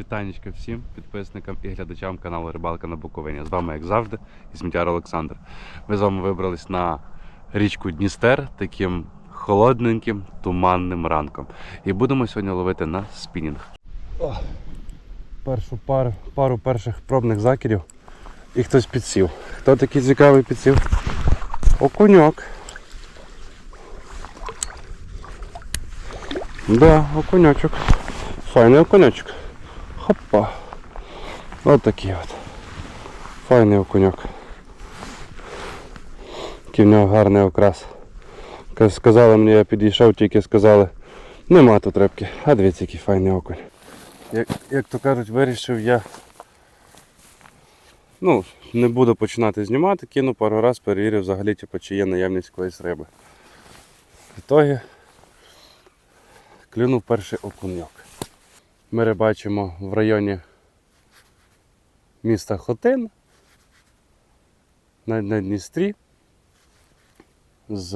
Вітанечка всім підписникам і глядачам каналу Рибалка на Буковині. З вами, як завжди, Ісмітяр Олександр. Ми з вами вибрались на річку Дністер таким холодненьким, туманним ранком. І будемо сьогодні ловити на спінінг. О, першу пару, пару перших пробних закидів і хтось підсів. Хто такий цікавий підсів? Окуньок. Да, окуньочок. Файний окуньочок. Хопа. Ось такий от. Файний окуньок. Який в нього гарний окрас. Сказали мені, я підійшов, тільки сказали, нема тут рибки. А дивіться, який файний окунь. Як, як то кажуть, вирішив я. Ну, не буду починати знімати, кину пару раз, перевірив взагалі, типу, чи є наявність якоїсь риби. В ітогі клюнув перший окуньок. Ми рибачимо в районі міста Хотин на, Дністрі. З,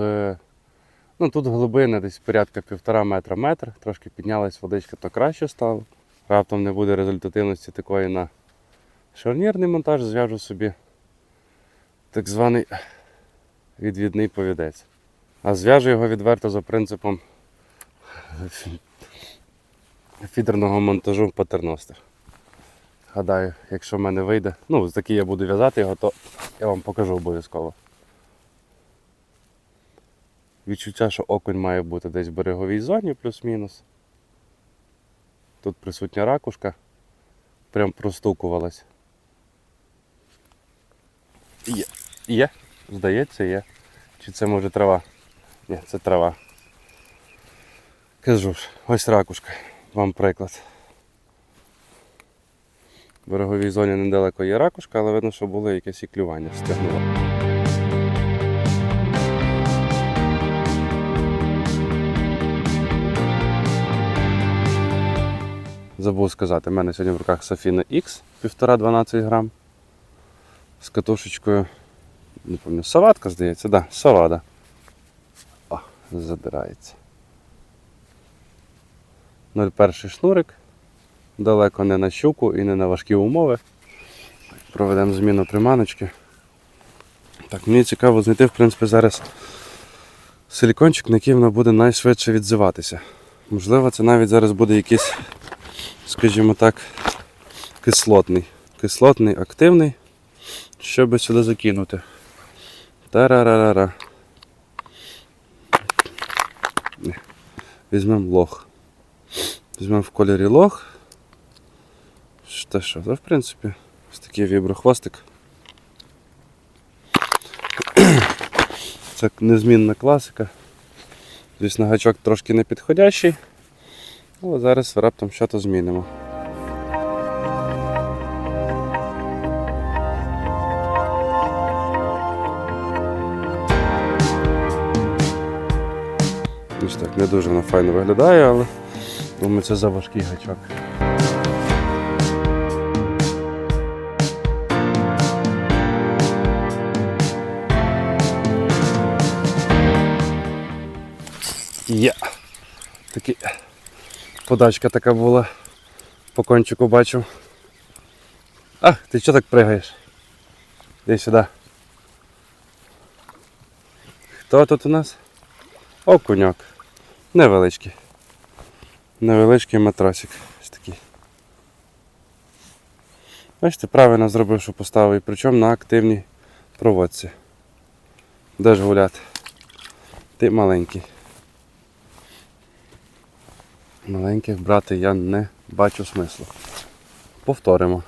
ну, тут глибина десь порядка півтора метра метр, трошки піднялась водичка, то краще стало. Раптом не буде результативності такої на шарнірний монтаж, зв'яжу собі так званий відвідний повідець. А зв'яжу його відверто за принципом фідерного монтажу патерностер. Гадаю, якщо в мене вийде, ну, такий я буду в'язати його, то я вам покажу обов'язково. Відчуття, що окунь має бути десь в береговій зоні, плюс-мінус. Тут присутня ракушка. Прям простукувалась. Є. Є. Здається, є. Чи це може трава? Ні, це трава. Кажу ж, ось ракушка. Вам приклад. В береговій зоні недалеко є ракушка, але видно, що було якесь і клювання стягнуло. Забув сказати, в мене сьогодні в руках Софіна X 1,5-12 грам з катушечкою. Не пам'ятаю, саватка, здається, да, савада. О, задирається. 01 шнурик. Далеко не на щуку і не на важкі умови. Проведемо зміну приманочки. Так, мені цікаво знайти, в принципі, зараз силікончик, на який вона буде найшвидше відзиватися. Можливо, це навіть зараз буде якийсь, скажімо так, кислотний. Кислотний, активний, щоб сюди закинути. Тарарарара. Візьмемо лох. Візьмемо в кольорі лох. Що що, то в принципі, ось такий віброхвостик. Це незмінна класика. Звісно, гачок трошки не підходящий, але зараз раптом щось змінимо. Ось так, не дуже воно файно виглядає, але думаю, це за важкий гачок. Є. Такі подачка така була. По кончику бачив. А, ти що так пригаєш? Іди сюди. Хто тут у нас? Окуньок. Невеличкий. Невеличкий матросик. Ось такий. Бачите, правильно зробив, що поставив, причому на активній проводці. Де ж гуляти? Ти маленький. Маленьких брати я не бачу смислу. Повторимо.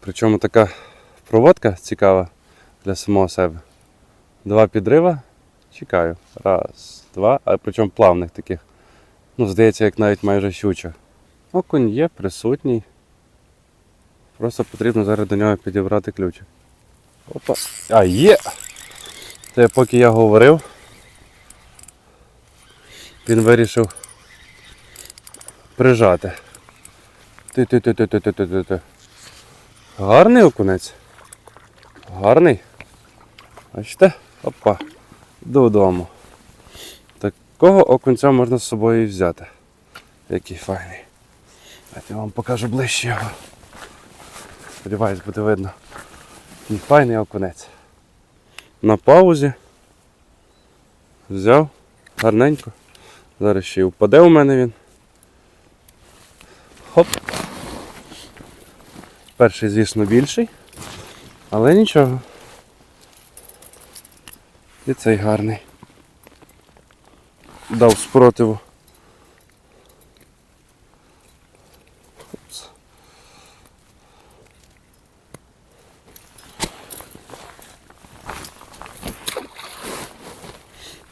Причому така проводка цікава для самого себе. Два підрива. Чекаю. Раз, два, а причому плавних таких. Ну, здається, як навіть майже щуча. Окунь є, присутній. Просто потрібно зараз до нього підібрати ключик. Опа. А, є! Це поки я говорив. Він вирішив прижати. Ти-ти-ти-ти-ти-ти-ти-ти. Гарний окунець. Гарний. Бачите? Опа. Додому. Такого окунця можна з собою взяти. Який файний. Давайте я вам покажу ближче його. Сподіваюсь, буде видно. Файний окунець. На паузі. Взяв гарненько. Зараз ще й впаде у мене він. Хоп. Перший, звісно, більший, але нічого. І цей гарний. Дав спротиву.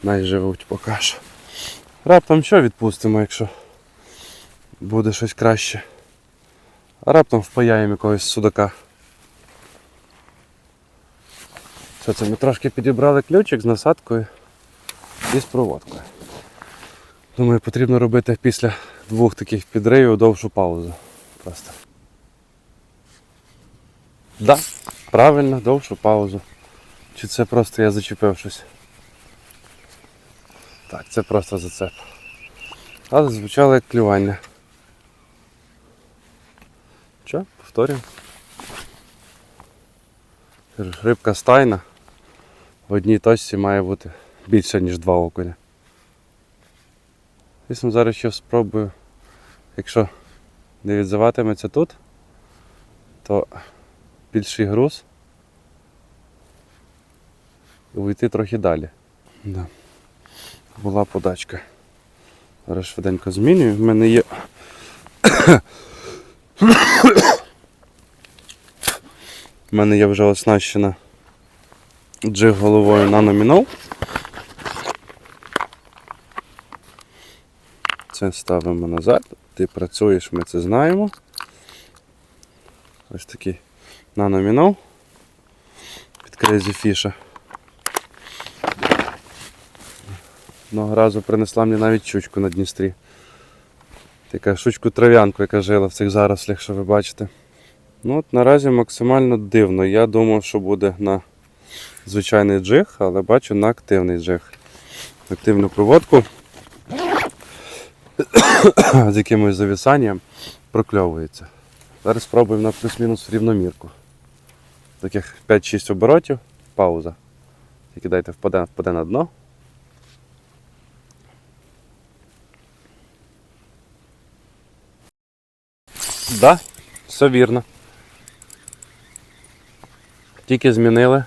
Живуть поки що. Раптом що відпустимо, якщо буде щось краще. А раптом впаяємо якогось судака. Що це ми трошки підібрали ключик з насадкою і з проводкою. Думаю, потрібно робити після двох таких підривів довшу паузу. Просто. Да, правильно, довшу паузу. Чи це просто я зачепив щось? Так, це просто зацеп. Але звучало як клювання. Що, повторюємо. Рибка стайна. В одній точці має бути більше, ніж два окуня. Звісно, зараз ще спробую, якщо не відзиватиметься тут, то більший груз і уйти трохи далі. Да. Була подачка. Зараз швиденько змінюю. В мене є. У мене є вже оснащена джиг головою на номінал. Це ставимо назад. Ти працюєш, ми це знаємо. Ось такий наномінал від Crazy Fish. Одного разу принесла мені навіть чучку на Дністрі. Така щучку трав'янку, яка жила в цих зарослях, що ви бачите. Ну от Наразі максимально дивно. Я думав, що буде на звичайний джиг, але бачу на активний джиг. Активну проводку з якимось завісанням прокльовується. Зараз спробуємо на плюс-мінус рівномірку. Таких 5-6 оборотів, пауза. Тільки дайте впаде, впаде на дно. Да, все вірно. Тільки змінили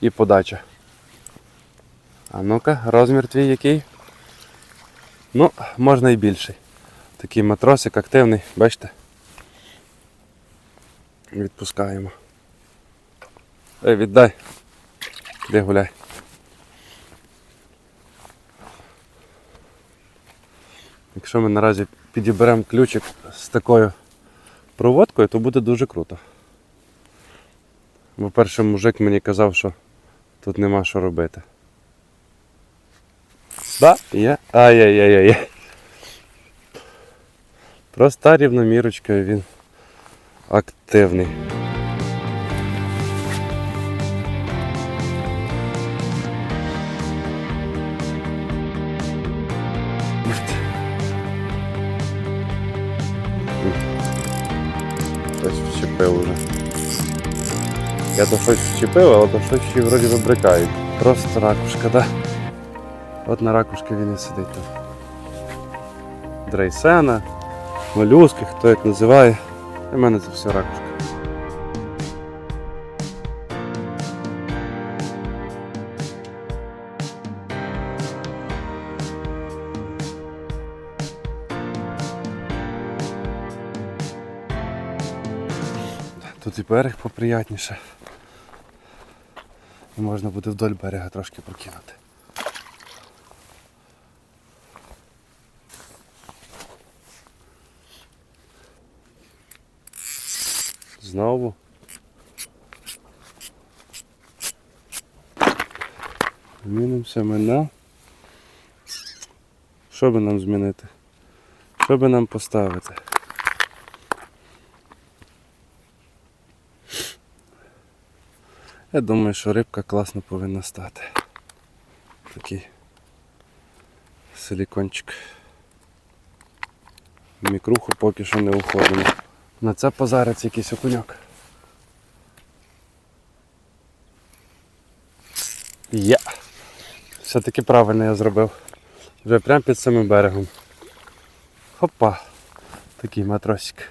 і подача. А ну-ка, розмір твій який? Ну, можна і більший. Такий матросик активний, бачите? Відпускаємо. Ей, віддай. Де гуляй. Якщо ми наразі підіберемо ключик з такою проводкою, то буде дуже круто. Бо перший мужик мені казав, що тут нема що робити. Да, є. Ай-яй-яй-яй. Проста рівномірочка, він активний. Хтось вчепив уже. Я то щось вчепив, але то щось ще вроді вибрикають. Просто ракушка, да? От на ракушки він і сидить тут. Дрейсена, молюски, хто як називає. У мене це все ракушка. Тут і берег поприятніше. І можна буде вдоль берега трошки прокинути. Знову. Змінимося ми на. Що би нам змінити? Що би нам поставити? Я думаю, що рибка класно повинна стати. Такий силікончик. В Мікруху поки що не уходимо. На це позарець якийсь окуньок. Є. Все-таки правильно я зробив. Вже прямо під самим берегом. Хопа. Такий матросик.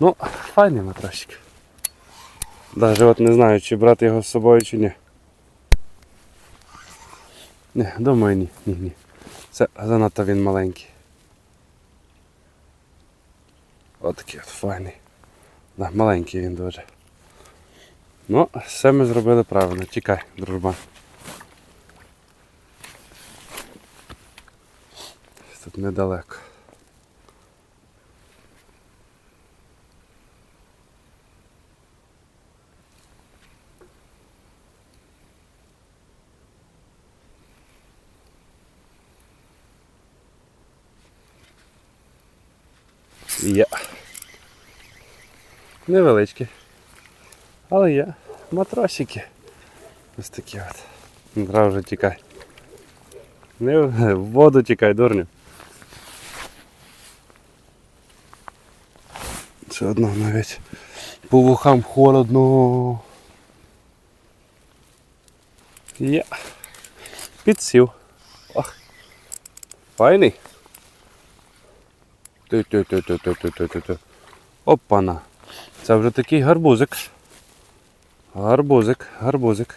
Ну, файний матросик. Даже от не знаю, чи брати його з собою, чи ні. Ні, думаю, ні, ні, ні. Це занадто він маленький. Отакий от файний. Да, маленький він дуже. Ну, все ми зробили правильно. Тікай, дружба. Тут недалеко. Є. Невеличкі. Але є. Матросики. Ось такі от. Дра вже тікай. Не в воду тікай, дурню. Все одно навіть по вухам холодно. Є. Підсів. Ох. Файний. Опана. Це вже такий гарбузик. Гарбузик, гарбузик.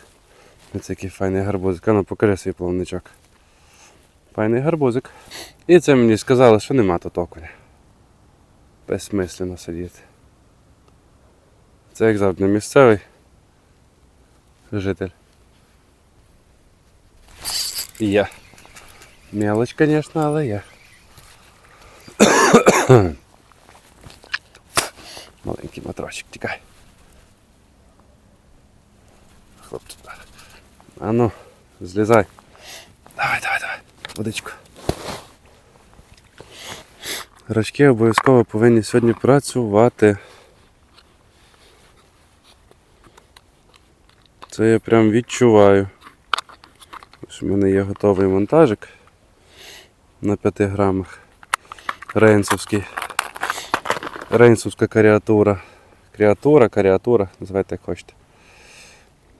Ось який файний гарбузик. А ну покажи свій плавничок. Файний гарбузик. І це мені сказали, що нема тут окуня. Безсмислено сидіти. Це як завжди місцевий житель. Я. Мелоч, звісно, але я. Маленький матросик, тікай. Хлопчик. А ну, злізай. Давай, давай, давай. Водичку. Рачки обов'язково повинні сьогодні працювати. Це я прям відчуваю. Ось у мене є готовий монтажик на 5 грамах. Рейнсовський. Рейнсовська каріатура. Креатура, каріатура, називайте як хочете.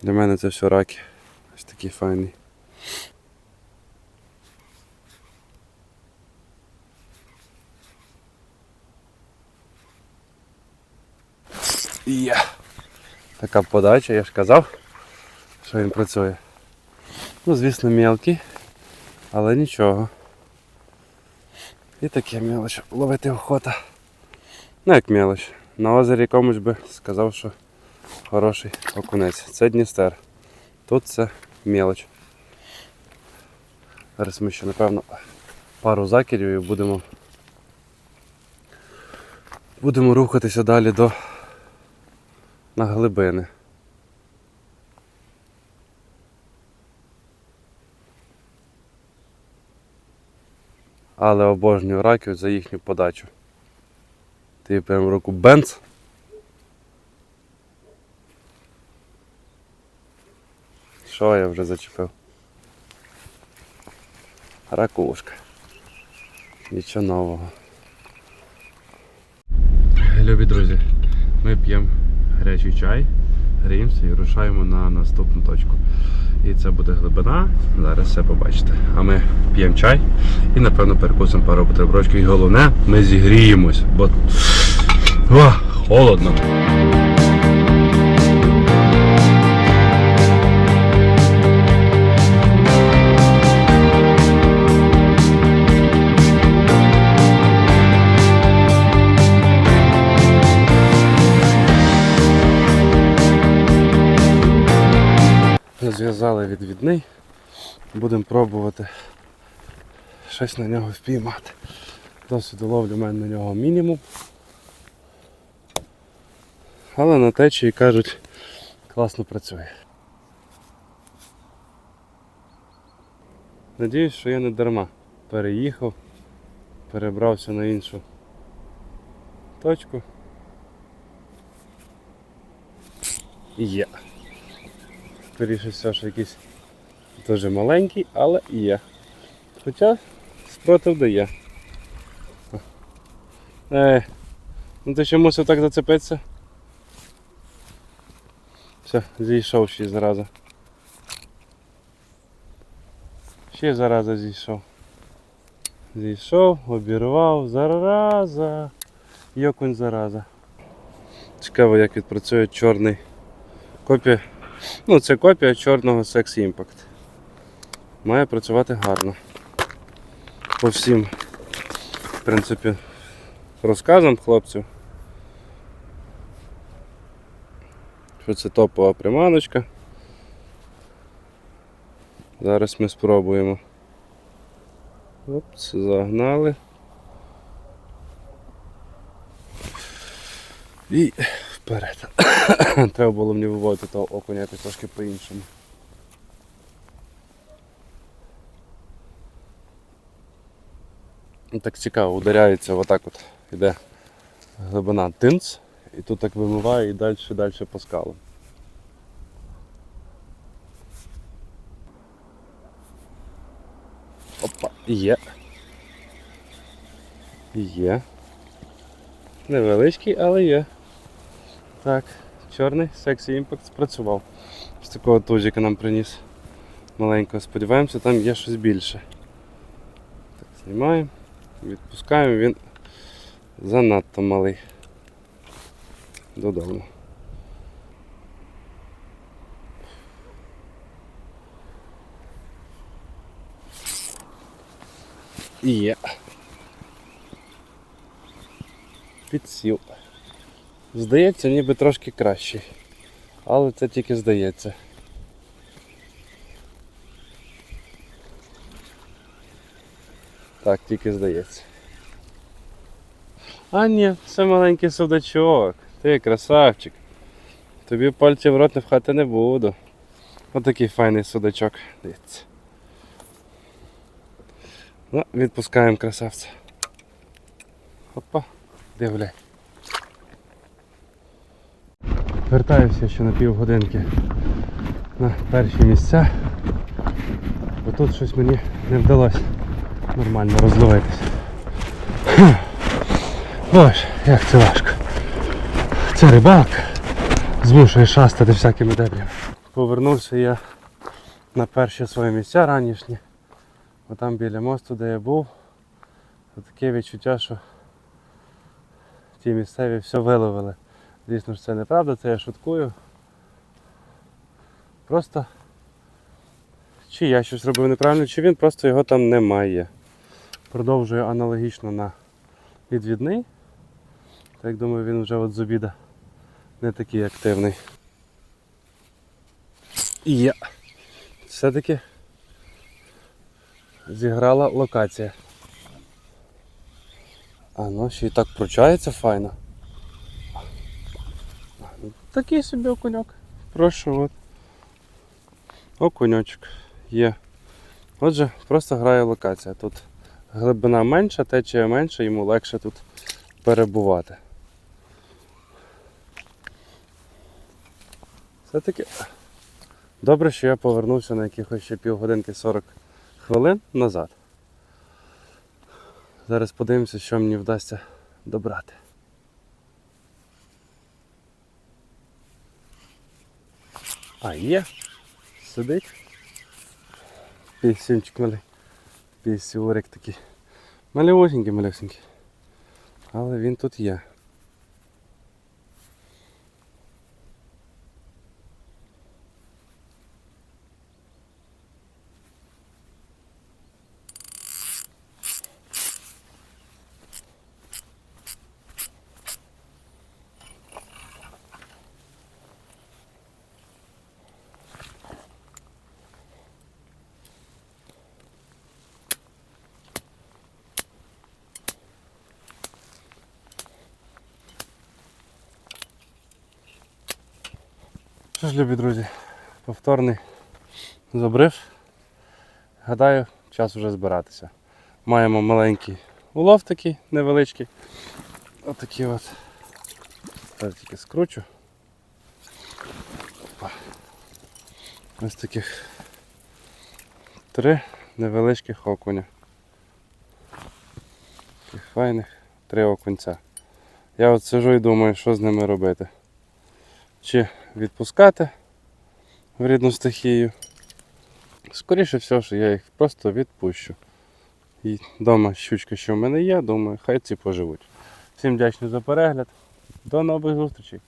Для мене це все раки. Ось такий файний. Є. Така подача, я ж казав, що він працює. Ну, звісно, мелкий, але нічого. І таке мелоч. Ловити охота. Ну як мелоч. На озері комусь би сказав, що хороший окунець. Це Дністер. Тут це мелоч. Зараз ми ще, напевно, пару закидів і будемо. Будемо рухатися далі до на глибини. Але обожнюю раків за їхню подачу. Ти прям руку бенц. Що я вже зачепив? Ракушка. Нічого нового. Любі друзі, ми п'ємо гарячий чай, гріємося і рушаємо на наступну точку. І це буде глибина, зараз все побачите. А ми п'ємо чай і напевно перекусимо пару бутербродів. І головне, ми зігріємось, бо О, холодно. Зв'язали відвідний. Будемо пробувати щось на нього впіймати. Досвіду ловлю в мене на нього мінімум. Але на течії кажуть, класно працює. Надіюсь, що я не дарма переїхав, перебрався на іншу точку. Є. Скоріше все, що якийсь дуже маленький, але є. Хоча спротив дає. Ей, ну ти ще мусив так зацепитися? Все, зійшов ще зараза. Ще зараза зійшов. Зійшов, обірвав, зараза. Йокунь зараза. Цікаво, як відпрацює чорний копія. Ну, це копія чорного Sex Impact. Має працювати гарно. По всім, в принципі, розказам хлопців. Що це топова приманочка. Зараз ми спробуємо. Опс, загнали. І вперед. Треба було мені виводити того окуня якось трошки по-іншому. Ну, Так цікаво, ударяється отак от іде глибина тинц, і тут так вимиває і далі далі по скалам. Опа, є. Є. Невеличкий, але є. Так, чорний Sexy Impact спрацював. З такого тузика нам приніс маленького. Сподіваємося, там є щось більше. Так, знімаємо, відпускаємо, він занадто малий. Додому. Є. Підсів. Здається, ніби трошки кращий. Але це тільки здається. Так, тільки здається. А ні, це маленький судачок. Ти красавчик. Тобі пальці в рот не вхати не буду. Отакий файний судачок. Дивіться. Ну, відпускаємо красавця. Опа, дивляй. Вертаюся ще на півгодинки на перші місця, бо тут щось мені не вдалося нормально розловитися. Боже, як це важко. Це рибалка змушує шастати всякими дебрями. Повернувся я на перші свої місця ранішні. Отам біля мосту, де я був, таке відчуття, що ті місцеві все виловили. Звісно ж це неправда, це я шуткую. Просто чи я щось робив неправильно, чи він просто його там немає. Продовжую аналогічно на відвідний. Так думаю, він вже от з обіда не такий активний. І я все-таки зіграла локація. А ну ще й так пручається файно. Такий собі окуньок. Прошу от. Окуньочок є. Отже, просто грає локація. Тут глибина менша, течія менша, йому легше тут перебувати. Все-таки добре, що я повернувся на якихось ще півгодинки 40 хвилин назад. Зараз подивимося, що мені вдасться добрати. А, є. Сидить. Пісюнчик малий. Пісюрик такий. Малюсенький, малюсенький. Але він тут є. Що ж, любі друзі, повторний забрив. Гадаю, час вже збиратися. Маємо маленький улов такий невеличкий. Отакий от. Тепер тільки скручу. Опа. Ось таких три невеличких окуня. Таких файних. три окунця. Я от сижу і думаю, що з ними робити. Чи відпускати в рідну стихію. Скоріше всього, що я їх просто відпущу. І вдома щучка, що в мене є, думаю, хай ці поживуть. Всім дякую за перегляд. До нових зустрічей.